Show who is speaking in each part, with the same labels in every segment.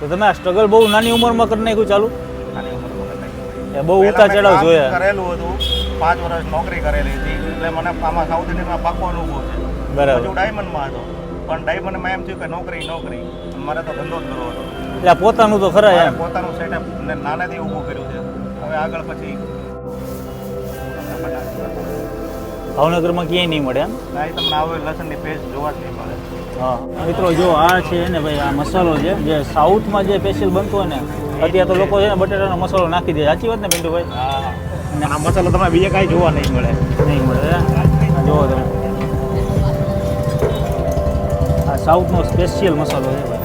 Speaker 1: તો તમે આ સ્ટ્રગલ બહુ નાની ઉંમરમાં કરી નાખ્યું ચાલુ?
Speaker 2: નાની ઉંમરમાં કરી
Speaker 1: એ બહુ ઉતાર ચડાવ જોયા.
Speaker 2: કરેલું હતું પાંચ વર્ષ નોકરી કરેલી હતી એટલે મને આમાં સાઉથ ઇન્ડિયનમાં પાકો અનુભવ છે.
Speaker 1: બરાબર.
Speaker 2: હું ડાયમંડમાં હતો. પણ ડાયમંડમાં એમ થયું કે નોકરી નોકરી. મારે તો ધંધો જ કરવો હતો.
Speaker 1: એટલે પોતાનું તો ખરા એમ.
Speaker 2: પોતાનું સેટઅપ નાનેથી ઊભું કર્યું છે. હવે આગળ પછી
Speaker 1: ભાવનગરમાં ક્યાંય નહીં મળે એમ?
Speaker 2: કાંઈ તમને આવે લસણની પેસ્ટ જોવા જ નહીં મળે.
Speaker 1: હા. મિત્રો જો આ છે ને ભાઈ આ મસાલો છે જે સાઉથમાં જે સ્પેશિયલ બનતો હોય ને અત્યારે તો લોકો છે ને બટેટાનો મસાલો નાખી દે. સાચી વાત ને પિન્ટુભાઈ
Speaker 2: અને આ મસાલો તમને બીજે કાંઈ જોવા નહીં મળે.
Speaker 1: નહીં મળે જોવો તમે. આ સાઉથનો સ્પેશિયલ મસાલો છે ભાઈ.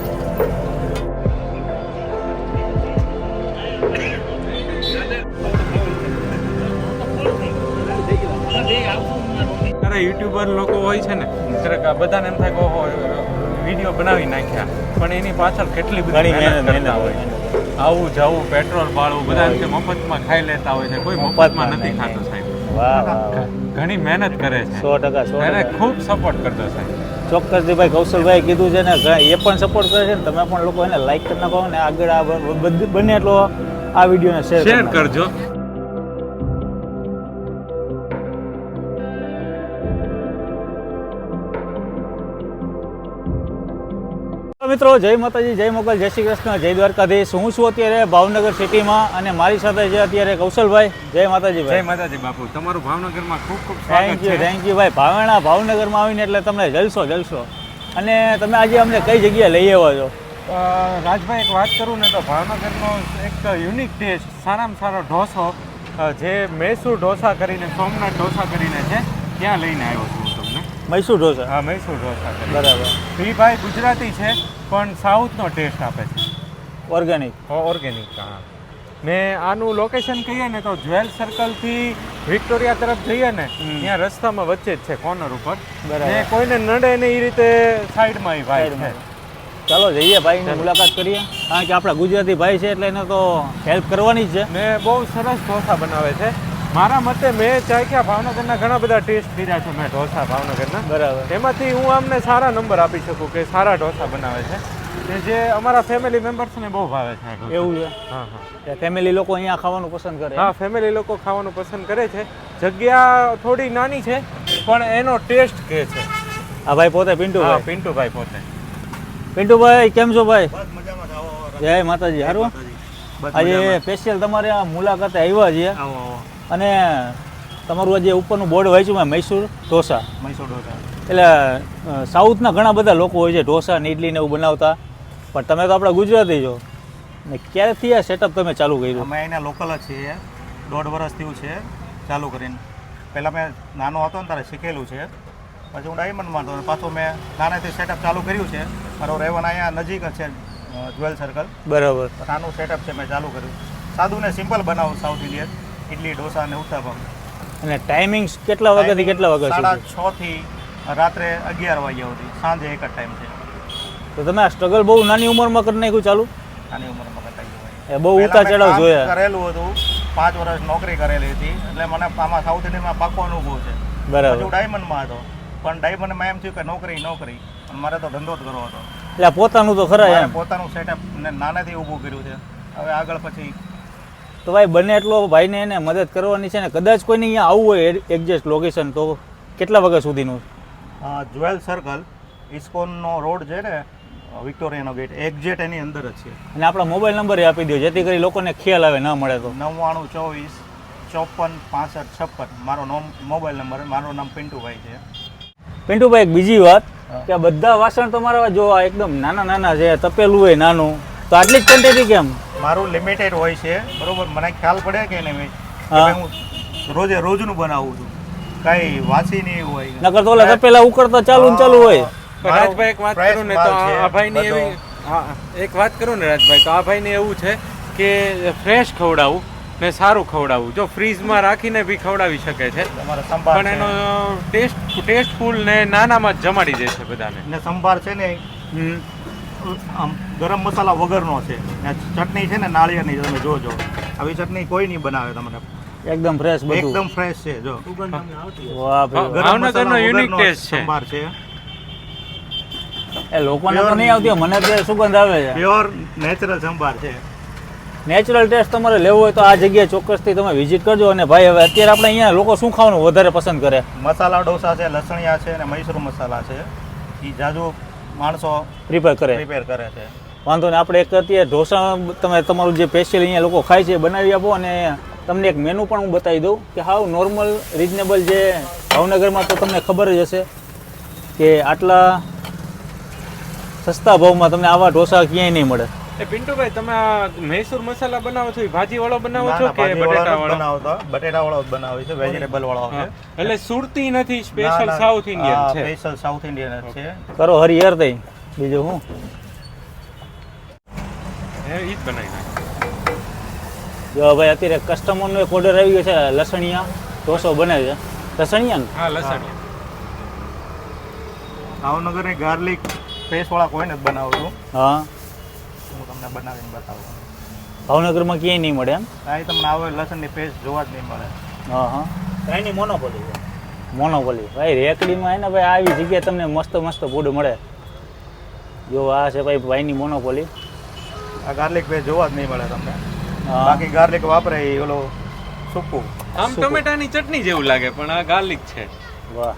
Speaker 3: અરે યુટ્યુબર લોકો હોય છે ને ક્યારેક બધાને એમ થાય કે ઓહો વીડિયો બનાવી નાખ્યા. પણ એની પાછળ કેટલી બધી મહેનત કરતા હોય આવું જવું પેટ્રોલ બાળવું બધા એમ કે મફતમાં ખાઈ લેતા હોય છે. કોઈ મફતમાં નથી ખાતો સાહેબ. ઘણી મહેનત કરે છે.
Speaker 1: સો ટકા
Speaker 3: એને ખૂબ સપોર્ટ કરતો સાહેબ.
Speaker 1: ચોક્કસથી ભાઈ કૌશલભાઈ કીધું છે ને એ પણ સપોર્ટ કરે છે ને તમે પણ લોકો એને લાઈક કરી નાખો ને આગળ આ બને એટલો આ વિડીયોને શેર
Speaker 3: કરજો.
Speaker 1: મિત્રો જય માતાજી જય મોગલ જય શ્રી કૃષ્ણ જય દ્વારકાધીશ. હું છું અત્યારે ભાવનગર સિટીમાં અને મારી સાથે છે અત્યારે કૌશલભાઈ. જય માતાજી
Speaker 3: જય માતાજી બાપુ. તમારું ભાવનગરમાં ખૂબ ખૂબ
Speaker 1: થેન્ક યુ થેન્ક યુ ભાઈ. ભાવેણા ભાવનગરમાં આવીને એટલે તમને જલસો જલસો. અને તમે આજે અમને કઈ જગ્યાએ લઈ આવ્યા છો?
Speaker 3: રાજભાઈ એક વાત કરું ને તો ભાવનગરનો એક યુનિક ટેસ્ટ સારામાં સારો ઢોસો જે મૈસૂર ઢોસા કરીને સોમનાથ ઢોસા કરીને છે ત્યાં લઈને આવ્યો છું.
Speaker 1: મૈસૂર ઢોસા?
Speaker 3: હા મૈસૂર ઢોસા
Speaker 1: બરાબર.
Speaker 3: એ ભાઈ ગુજરાતી છે પણ સાઉથનો ટેસ્ટ આપે છે.
Speaker 1: ઓર્ગેનિક
Speaker 3: ઓર્ગેનિક હા. ને આનું લોકેશન કહીએ ને તો જ્વેલ સર્કલથી વિક્ટોરિયા તરફ જઈએ ને ત્યાં રસ્તામાં વચ્ચે જ છે કોર્નર ઉપર.
Speaker 1: બરાબર.
Speaker 3: ને કોઈને નડે ને એ રીતે સાઈડમાં એ ભાઈ છે.
Speaker 1: ચાલો જઈએ ભાઈની મુલાકાત કરીએ. કારણ કે આપણા ગુજરાતી ભાઈ છે એટલે એને તો હેલ્પ કરવાની જ છે.
Speaker 3: ને બહુ સરસ ઢોસા બનાવે છે. મારા મતે મેં ચાખ્યા ભાવનગરના ઘણા બધા ટેસ્ટ કર્યા છે મેં ઢોસા ભાવનગરના.
Speaker 1: બરાબર.
Speaker 3: એમાંથી હું આમને સારા નંબર આપી શકું કે સારા ઢોસા બનાવે છે. કે જે અમારા ફેમિલી મેમ્બર્સને બહુ ભાવે છે
Speaker 1: એવું છે?
Speaker 3: હા હા.
Speaker 1: કે ફેમિલી લોકો અહીંયા ખાવાનું પસંદ કરે.
Speaker 3: હા ફેમિલી લોકો ખાવાનું પસંદ કરે છે. જગ્યા થોડી નાની છે પણ એનો ટેસ્ટ કે છે.
Speaker 1: આ ભાઈ પોતે
Speaker 3: હા
Speaker 1: પિન્ટુભાઈ
Speaker 3: પિન્ટુભાઈ પોતે.
Speaker 1: પિન્ટુભાઈ કેમ છો ભાઈ?
Speaker 2: બસ મજામાં જ આવો
Speaker 1: જય માતાજી હારું? આજે. સ્પેશિયલ તમારે આ મુલાકાતે આવ્યા છીએ.
Speaker 2: આવો આવો.
Speaker 1: અને તમારું આજે ઉપરનું બોર્ડ વાંચ્યું મેં મૈસૂર ઢોસા.
Speaker 2: મૈસૂર ઢોસા.
Speaker 1: એટલે સાઉથના ઘણા બધા લોકો હોય છે ઢોસા ને ઇડલી ને એવું બનાવતા. પણ તમે તો આપણા ગુજરાતી છો. ને ક્યારેથી આ સેટઅપ તમે ચાલુ કર્યું?
Speaker 2: અમે અહીંના લોકલ જ છીએ. દોઢ વર્ષ થયું છે ચાલુ કરીને. પહેલાં મેં નાનો હતો ને ત્યારે શીખેલું છે. પછી હું ડાયમંડમાં હતો પાછું મેં નાનાથી સેટઅપ ચાલુ કર્યું છે. મારો રહેવાનું અહીંયા નજીક જ છે જ્વેલ સર્કલ
Speaker 1: બરાબર.
Speaker 2: નાનું સેટઅપ છે મેં ચાલુ કર્યું. સાદું ને સિમ્પલ બનાવું સાઉથ ઇન્ડિયન ઇડલી ઢોસા અને ઉત્તપમ
Speaker 1: અને ટાઈમિંગ્સ કેટલા વાગ્યાથી કેટલા વાગ્યા
Speaker 2: સાડા
Speaker 1: સુધી
Speaker 2: છ થી રાત્રે અગિયાર વાગ્યા સુધી. સાંજે એક જ ટાઈમ છે.
Speaker 1: તો તમે આ સ્ટ્રગલ બહુ નાની ઉંમરમાં કરી નાખ્યું ચાલુ?
Speaker 2: નાની ઉંમરમાં કરતા
Speaker 1: એ બહુ ઉતાર ચડાવ જોયા.
Speaker 2: કરેલું હતું. પાંચ વર્ષ નોકરી કરેલી હતી. એટલે મને આમાં સાઉથ ઇન્ડિયામાં પાકો અનુભવ છે. બરાબર.
Speaker 1: બરાબર
Speaker 2: ડાયમંડમાં હતો. પણ ડાયમંડમાં એમ થયું કે નોકરી નોકરી. મારે તો ધંધો જ કરવો હતો.
Speaker 1: એટલે પોતાનું તો ખરા એમ.
Speaker 2: પોતાનું સેટઅપ ને નાનેથી ઊભું કર્યું છે. હવે આગળ પછી
Speaker 1: તો ભાઈ બને એટલો ભાઈને એને મદદ કરવાની છે ને કદાચ કોઈને અહીંયા આવવું હોય એક્ઝેક્ટ લોકેશન તો કેટલા વાગ્યા સુધીનું?
Speaker 2: જ્વેલ સર્કલ ઇસ્કોનનો રોડ છે ને વિક્ટોરિયાનો ગેટ એક્ઝેક્ટ એની અંદર જ છે.
Speaker 1: અને આપણા મોબાઈલ નંબર આપી દો જેથી કરી લોકોને ખ્યાલ આવે ના મળે તો.
Speaker 2: નવ્વાણું ચોવીસ ચોપન પાસઠ છપ્પન મારો નોમ મોબાઈલ નંબર મારું નામ પિન્ટુભાઈ છે.
Speaker 1: પિન્ટુભાઈ એક બીજી વાત કે આ બધા વાસણ તમારા જો એકદમ નાના નાના છે તપેલું હોય નાનું તો આટલી જ ક્વોન્ટિટી કેમ?
Speaker 2: મારું લિમિટેડ હોય છે બરોબર? મને ખ્યાલ પડે કે નહીં? કે
Speaker 1: હું.
Speaker 2: રોજે રોજનું બનાવું છું. કઈ વાસી નહીં હોય.
Speaker 1: નકર તો ઓલા પેલા ઉકળતા ચાલુ ને ચાલુ હોય.
Speaker 3: રાજભાઈ એક વાત કરું ને તો આ ભાઈની. એવી હા એક વાત કરું ને રાજભાઈ તો આ ભાઈને એવું છે કે ફ્રેશ ખવડાવું ને સારું ખવડાવવું જો ફ્રીઝમાં રાખીને બી ખવડાવી શકે છે.
Speaker 2: તમારે
Speaker 3: પણ એનો ટેસ્ટ ટેસ્ટફુલ ને નાનામાં જ જમાડી દે છે બધાને.
Speaker 2: ને સંભાર છે ને આમ ગરમ મસાલા વગરનો છે. ને ચટણી છે ને નાળિયેરની તમે જોજો. આવી ચટણી કોઈ નહીં બનાવે તમને.
Speaker 1: એકદમ ફ્રેશ બધું.
Speaker 2: એકદમ ફ્રેશ છે જો.
Speaker 1: વાહ
Speaker 3: ભાવનગરનો
Speaker 2: યુનિક
Speaker 3: ટેસ્ટ છે.
Speaker 2: સંભાર છે.
Speaker 1: એ લોકોને તો નહીં આવતી મને અત્યારે સુગંધ આવે છે.
Speaker 2: પ્યોર નેચરલ સંભાર છે.
Speaker 1: નેચરલ ટેસ્ટ તમારે લેવો હોય તો આ જગ્યાએ ચોક્કસથી તમે વિઝિટ કરજો. અને ભાઈ હવે અત્યારે આપણે અહીંયા લોકો શું ખાવાનું વધારે પસંદ કરે?
Speaker 2: મસાલા ડોસા છે લસણિયા છે અને મૈસૂર મસાલા છે. એ જાજુ માણસો
Speaker 1: પ્રિપેર કરે.
Speaker 2: પ્રિપેર કરે છે.
Speaker 1: વાંધો નહીં. આપણે એક અત્યારે ઢોસા તમે તમારું જે સ્પેશિયલ અહીંયા લોકો ખાય છે બનાવી આપો અને તમને એક મેનુ પણ હું બતાવી દઉં કે હાવ નોર્મલ રિઝનેબલ જે ભાવનગરમાં તો તમને ખબર જ હશે કે આટલા સસ્તા ભાવમાં તમને આવા ઢોસા ક્યાંય નહીં મળે.
Speaker 3: એ પિન્ટુભાઈ તમે આ મૈસૂર મસાલા બનાવો છો? એ ભાજી વાળો બનાવો છો કે બટેટા વાળો
Speaker 2: બનાવતો. બટેટા વાળો બનાવે છે વેજીટેબલ વાળો છે.
Speaker 3: એટલે સુરતી નથી સ્પેશિયલ સાઉથ ઇન્ડિયન છે.
Speaker 2: સ્પેશિયલ સાઉથ ઇન્ડિયન છે.
Speaker 1: કરો હરિયર થઈ બીજું હું
Speaker 3: એ જ બનાવી નાખે.
Speaker 1: જો ભાઈ અત્યારે કસ્ટમરનો એક ઓર્ડર આવી ગયો છે લસણિયા ઢોસો બને છે. લસણિયા ને?
Speaker 3: હા લસણ
Speaker 2: ભાવનગરની ગાર્લિક પેસ્ટ વાળા કોઈને જ બનાવું છું
Speaker 1: હા.
Speaker 2: હું તમને બનાવીને બતાવું.
Speaker 1: ભાવનગરમાં ક્યાંય નહીં મળે એમ?
Speaker 2: અહીં તમને આવે લસણની પેસ્ટ જોવા જ નહીં મળે.
Speaker 1: હા હા.
Speaker 2: અહીંની મોનોપોલી
Speaker 1: મોનોપોલી ભાઈ રેકડીમાં એને ભાઈ આવી જગ્યાએ તમને મસ્ત મસ્ત ફૂડ મળે. જો આ છે ભાઈ ભાઈની મોનોપોલી
Speaker 2: આ ગાર્લિક પેસ્ટ જોવા જ નહીં મળે તમને. બાકી ગાર્લિક વાપરે એ ઓલો સૂકું.
Speaker 3: આમ ટમેટાની ચટણી જેવું લાગે પણ આ ગાર્લિક છે.
Speaker 1: વાહ.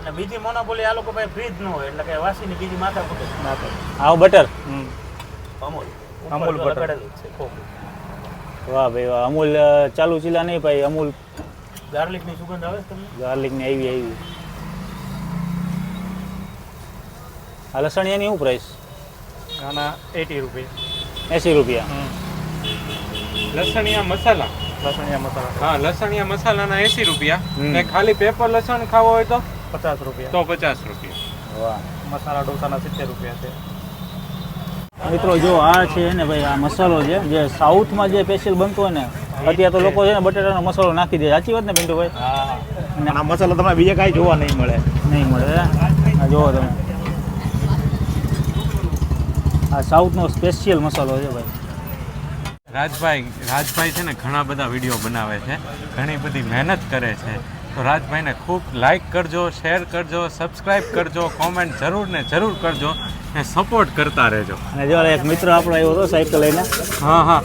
Speaker 2: અને બીજી મોનોપોલી આ લોકો પાસે ફ્રીજ ન હોય એટલે કે વાસીની બીજી માથા ના કરે
Speaker 1: આવો બટર
Speaker 2: અમૂલ. અમૂલ બટર
Speaker 1: વાહ ભાઈ વાહ અમૂલ ચાલુ ચીલા નહીં ભાઈ અમૂલ.
Speaker 2: ગાર્લિકની સુગંધ આવે છે તમને?
Speaker 1: ગાર્લિકની આવી આવી. આ લસણિયાની શું પ્રાઇસ
Speaker 2: આના એટી રૂપીસ
Speaker 1: એંસી રૂપિયા.
Speaker 3: લસણિયા મસાલા.
Speaker 2: લસણિયા મસાલા.
Speaker 3: હા લસણિયા મસાલાના એંસી રૂપિયા. ને ખાલી પેપર લસણ ખાવો હોય તો?
Speaker 2: પચાસ રૂપિયા.
Speaker 3: તો પચાસ રૂપિયા.
Speaker 1: વાહ.
Speaker 2: મસાલા ડોસાના સિત્તેર રૂપિયા છે.
Speaker 1: મિત્રો જો આ છે ને ભાઈ આ મસાલો છે જે સાઉથમાં જે સ્પેશિયલ બનતો હોય ને અત્યારે તો લોકો છે ને બટેટાનો મસાલો નાખી દે. સાચી વાત ને પિન્ટુભાઈ?
Speaker 2: હા. અને આ મસાલો તમને બીજે કાંઈ જોવા નહીં મળે.
Speaker 1: નહીં મળે આ જુઓ તમે. આ સાઉથનો સ્પેશિયલ મસાલો છે ભાઈ.
Speaker 3: રાજભાઈ રાજભાઈ છે ને ઘણા બધા વીડિયો બનાવે છે ઘણી બધી મહેનત કરે છે. તો રાજભાઈને ખૂબ લાઇક કરજો શેર કરજો સબસ્ક્રાઇબ કરજો કોમેન્ટ જરૂર ને જરૂર કરજો ને સપોર્ટ કરતા રહેજો.
Speaker 1: અને જો એક મિત્ર આપણો આવ્યો હતો સાયકલ લઈને.
Speaker 3: હા હા.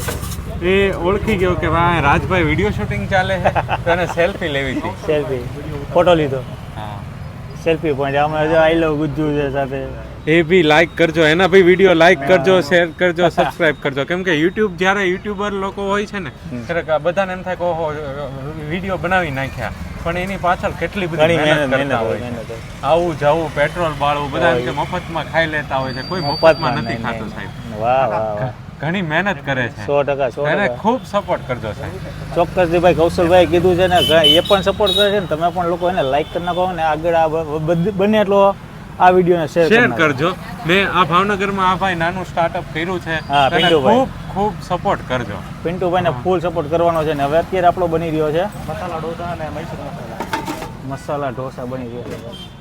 Speaker 3: એ ઓળખી ગયો કે ભાઈ રાજભાઈ વીડિયો શૂટિંગ ચાલે છે અને સેલ્ફી લેવી હતી.
Speaker 1: સેલ્ફી ફોટો લીધો.
Speaker 3: હા.
Speaker 1: સેલ્ફી પોઈન્ટ આમાં જો આઈ લવ ગુજ્જુ છે સાથે.
Speaker 3: એ બી લાઈક કરજો એના બી વીડિયો લાઈક કરજો શેર કરજો સબસ્ક્રાઇબ કરજો. કેમ કે યુટ્યુબ જ્યારે યુટ્યુબર લોકો હોય છે ને ત્યારે બધાને એમ થાય કે ઓહો વીડિયો બનાવી નાખ્યા. પણ એની પાછળ કેટલી બધી
Speaker 1: ઘણી
Speaker 3: મહેનત કરતા
Speaker 1: હોય
Speaker 3: છે. આવું જવું પેટ્રોલ બાળવું બધા એમ કે મફતમાં ખાઈ લેતા હોય છે. કોઈ
Speaker 1: મફતમાં
Speaker 3: નથી ખાતું સાહેબ.
Speaker 1: વાહ વાહ
Speaker 3: ઘણી મહેનત કરે છે.
Speaker 1: સો ટકા સો
Speaker 3: એને
Speaker 1: ટકા.
Speaker 3: ખૂબ સપોર્ટ કરજો સાહેબ.
Speaker 1: ચોક્કસથી ભાઈ કૌશલભાઈ કીધું છે ને એ પણ સપોર્ટ કરે છે ને તમે પણ લોકો એને લાઈક કરી નાખો ને આગળ આ બને એટલો આ વિડીયોને શેર
Speaker 3: શેર કરજો. મેં આ ભાવનગરમાં આ ભાઈ નાનું સ્ટાર્ટઅપ કર્યું છે.
Speaker 1: હા,
Speaker 3: તેને
Speaker 1: પિન્ટુભાઈ.
Speaker 3: ખૂબ ખૂબ સપોર્ટ કરજો.
Speaker 1: પિન્ટુભાઈને ફૂલ સપોર્ટ કરવાનો છે ને હવે અત્યારે આપણો બની રહ્યો છે.
Speaker 2: મસાલા ઢોસા અને મૈસૂર મસાલા.
Speaker 1: મસાલા ઢોસા બની રહ્યો છે.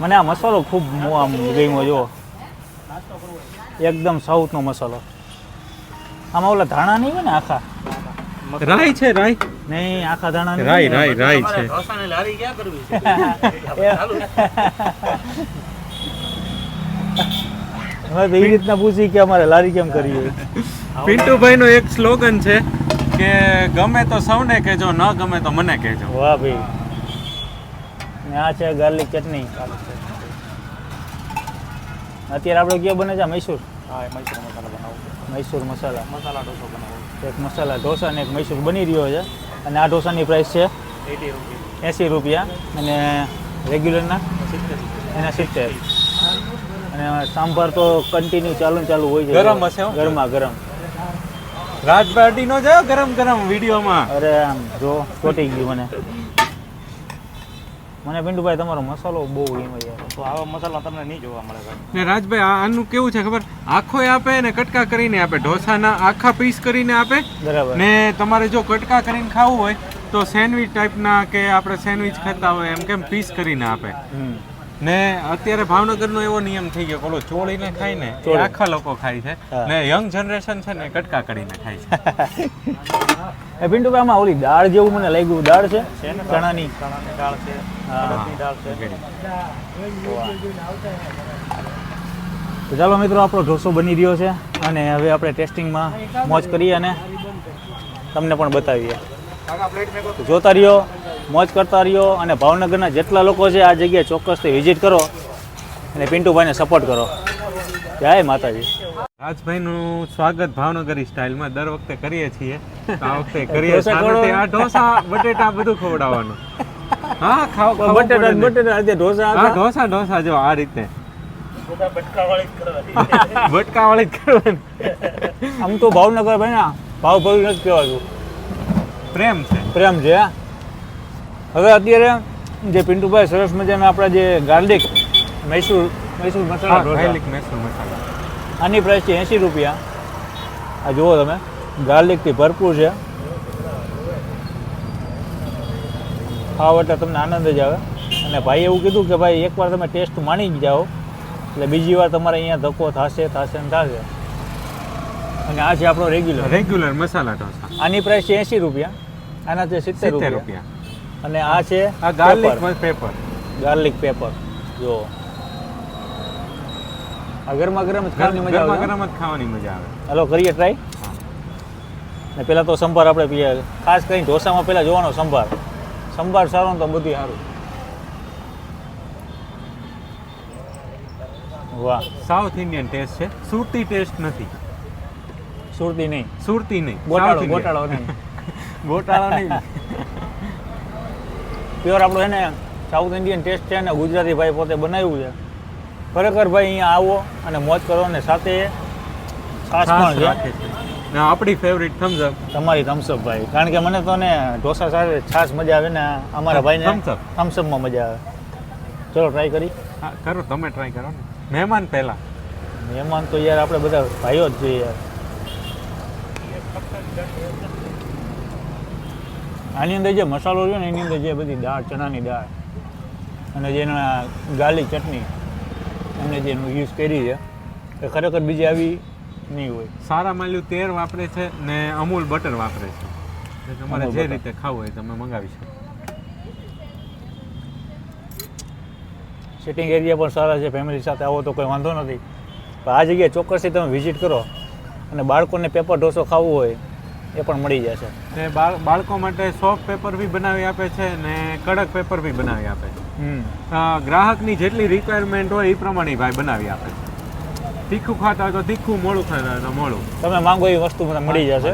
Speaker 1: મને આ મસાલો ખૂબ મો- આમ ગમ્યો જો એકદમ સાઉથનો મસાલો. આમાં ઓલા ધાણા નહીં હોય ને આખા?
Speaker 3: રાઈ છે રાઈ.
Speaker 1: નહીં આખા દાણા
Speaker 3: રાઈ રાઈ રાઈ છે.
Speaker 2: ઢોસાની લારી ક્યાં કરવી છે?
Speaker 1: હવે એ રીતના પૂછી કે અમારે લારી કેમ કરીએ
Speaker 3: પિન્ટુભાઈ નો એક સ્લોગન છે કે ગમે તો સૌને કહેજો ન ગમે તો મને કહેજો.
Speaker 1: વાહ ભાઈ. ને આ છે ગાર્લિક ચટણી. અત્યારે આપણે ક્યાં બને છે? મૈસૂર?
Speaker 2: હા મૈસૂર
Speaker 1: મૈસૂર મસાલા.
Speaker 2: મસાલા ઢોસો બનાવો
Speaker 1: એક મસાલા ઢોસા ને એક મૈસૂર બની રહ્યો છે. અને આ ઢોસાની પ્રાઇસ છે એંસી રૂપિયા અને રેગ્યુલરના એના સિત્તેર. અને સાંભાર તો કન્ટિન્યુ ચાલુ ચાલુ હોય છે.
Speaker 3: ગરમ હશે
Speaker 1: ગરમા ગરમ.
Speaker 3: રાજભાઈ અડી નો જાયો ગરમ ગરમ વિડીયોમાં.
Speaker 1: અરે આમ જો ચોટી ગયું મને. મને પિન્ટુભાઈ તમારો મસાલો બહુ ગમ્યો યાર
Speaker 2: તો આવા મસાલા તમને નહીં જોવા મળે ભાઈ.
Speaker 3: ને રાજભાઈ આ આનું કેવું છે ખબર? આખો આપે ને કટકા કરીને આપે ઢોસાના આખા પીસ કરીને આપે.
Speaker 1: બરાબર.
Speaker 3: ને તમારે જો કટકા કરીને ખાવું હોય તો સેન્ડવિચ ટાઈપના કે આપણે સેન્ડવિચ ખાતા હોય એમ કેમ પીસ કરીને આપે.
Speaker 1: હમ.
Speaker 3: ને અત્યારે ભાવનગરનો એવો નિયમ થઈ ગયો ઓલો ચોળીને ખાય ને આખા લોકો ખાય છે. ને યંગ જનરેશન છે ને કટકા કરીને ખાય છે.
Speaker 1: એ પિન્ટુ આમાં ઓલી દાળ જેવું મને લાગ્યું. દાળ છે? ચણાની.
Speaker 2: ચણાની દાળ છે. દાળ છે.
Speaker 1: ચાલો મિત્રો આપણો ઢોસો બની રહ્યો છે અને હવે આપણે ટેસ્ટિંગમાં મોજ કરીએ અને તમને પણ બતાવીએ. જોતા રહ્યો. મોજ કરતા રહ્યો અને ભાવનગરના જેટલા લોકો છે આ જગ્યાએ ચોક્કસથી વિઝિટ કરો અને પિન્ટુભાઈને સપોર્ટ કરો. જય માતાજી.
Speaker 3: રાજભાઈનું સ્વાગત ભાવનગરી સ્ટાઇલમાં દર વખતે કરીએ છીએ. આ વખતે કરીએ આ ઢોસા બટેટા બધું ખવડાવવાનું. હા ખાવ
Speaker 1: બટેટા બટેટા આજે ઢોસા
Speaker 3: હા ઢોસા ઢોસા જો આ રીતે. બટકા વાળી જ કરવાની.
Speaker 1: આમ તો ભાવનગર ભાઈ ના ભાવ ભાવ નથી કહેવાતું.
Speaker 3: પ્રેમ છે.
Speaker 1: પ્રેમ છે હા. હવે અત્યારે જે પિન્ટુભાઈ સરસ મજાના આપણા જે ગાર્લિક મૈસૂર મૈસૂર મસાલા
Speaker 3: ગાર્લિક મૈસૂર મસાલા.
Speaker 1: આની પ્રાઇસ છે એંસી રૂપિયા. આ જુઓ તમે ગાર્લિકથી ભરપૂર છે. ખાવ એટલે તમને આનંદ જ આવે. અને ભાઈ એવું કીધું કે ભાઈ એકવાર તમે ટેસ્ટ માણી જાઓ. એટલે બીજી વાર તમારે અહીંયા ધક્કો થશે થશે ને થશે. અને આ છે આપણો રેગ્યુલર
Speaker 3: રેગ્યુલર મસાલા ઢોસા.
Speaker 1: આની પ્રાઇસ છે એંસી રૂપિયા. આના છે સિત્તેર રૂપિયા. અને આ છે
Speaker 3: આ ગાર્લિક પેપર
Speaker 1: ગાર્લિક પેપર જો આ ગરમા ગરમ જ ખાવાની મજા આવે.
Speaker 3: ગરમ જ ખાવાની મજા આવે.
Speaker 1: હલો કરીએ ટ્રાય ને પહેલાં તો સંભાર આપણે પીએ. ખાસ કરીને ઢોસામાં પહેલાં જોવાનો સંભાર. સંભાર સારો તો બધું સારું. વાહ.
Speaker 3: સાઉથ ઇન્ડિયન ટેસ્ટ છે. સુરતી ટેસ્ટ નથી.
Speaker 1: સુરતી નહીં.
Speaker 3: સુરતી નહીં.
Speaker 1: ગોટાળો ગોટાળો નહીં.
Speaker 3: ગોટાળો નહીં.
Speaker 1: પ્યોર આપણો એને સાઉથ ઇન્ડિયન ટેસ્ટ છે અને ગુજરાતી ભાઈ પોતે બનાવ્યું છે. ખરેખર ભાઈ અહીંયા આવો અને મોજ કરો અને સાથે છાશ પણ છે.
Speaker 3: આપણી ફેવરિટ થમ્સ અપ
Speaker 1: તમારી થમ્સઅપ ભાઈ. કારણ કે મને તો ને ઢોસા સાથે છાશ મજા આવે ને અમારા ભાઈને
Speaker 3: up.
Speaker 1: થમ્સઅપમાં મજા આવે. ચલો ટ્રાય કરી.
Speaker 3: હા કરો તમે ટ્રાય કરો ને. મહેમાન પહેલા.
Speaker 1: મહેમાન તો યાર આપણે બધા ભાઈઓ જ છીએ યાર. આની અંદર જે મસાલો રહ્યો ને એની અંદર જે બધી દાળ ચણાની દાળ અને જેના ગાર્લિક ચટણી એમને જે યુઝ કરી છે એ ખરેખર બીજી આવી નહીં હોય.
Speaker 3: સારા માલ્યું તેર વાપરે છે ને અમૂલ બટર વાપરે છે. તમારે જે રીતે ખાવું હોય તમે મંગાવી શકો.
Speaker 1: સિટિંગ એરિયા પણ સારા છે ફેમિલી સાથે આવો તો કોઈ વાંધો નથી. પણ આ જગ્યાએ ચોક્કસથી તમે વિઝિટ કરો અને બાળકોને પેપર ઢોસો ખાવું હોય એ પણ મળી જશે.
Speaker 3: તે બાળ બાળકો માટે સોફ્ટ પેપર બી બનાવી આપે છે ને કડક પેપર બી બનાવી આપે છે.
Speaker 1: હમ.
Speaker 3: ગ્રાહકની જેટલી રિક્વાયરમેન્ટ હોય એ પ્રમાણે ભાઈ બનાવી આપે છે. તીખું ખાતા તો તીખું મોડું ખાતા તો મોડું.
Speaker 1: તમે માંગો એ વસ્તુ મને મળી જશે.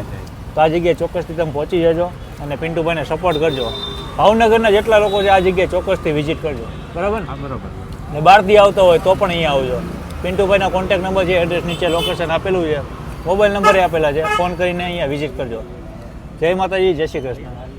Speaker 1: તો આ જગ્યાએ ચોક્કસથી તમે પહોંચી જજો અને પિન્ટુભાઈને સપોર્ટ કરજો. ભાવનગરના જેટલા લોકો છે આ જગ્યાએ ચોક્કસથી વિઝિટ કરજો. બરાબર? ને
Speaker 3: હા બરોબર.
Speaker 1: ને બહારથી આવતા હોય તો પણ અહીંયા આવજો. પિન્ટુભાઈના કોન્ટેક્ટ નંબર છે એડ્રેસ નીચે લોકેશન આપેલું છે. મોબાઈલ નંબરે આપેલા છે. ફોન કરીને અહીંયા વિઝિટ કરજો. જય માતાજી જય શ્રી કૃષ્ણ.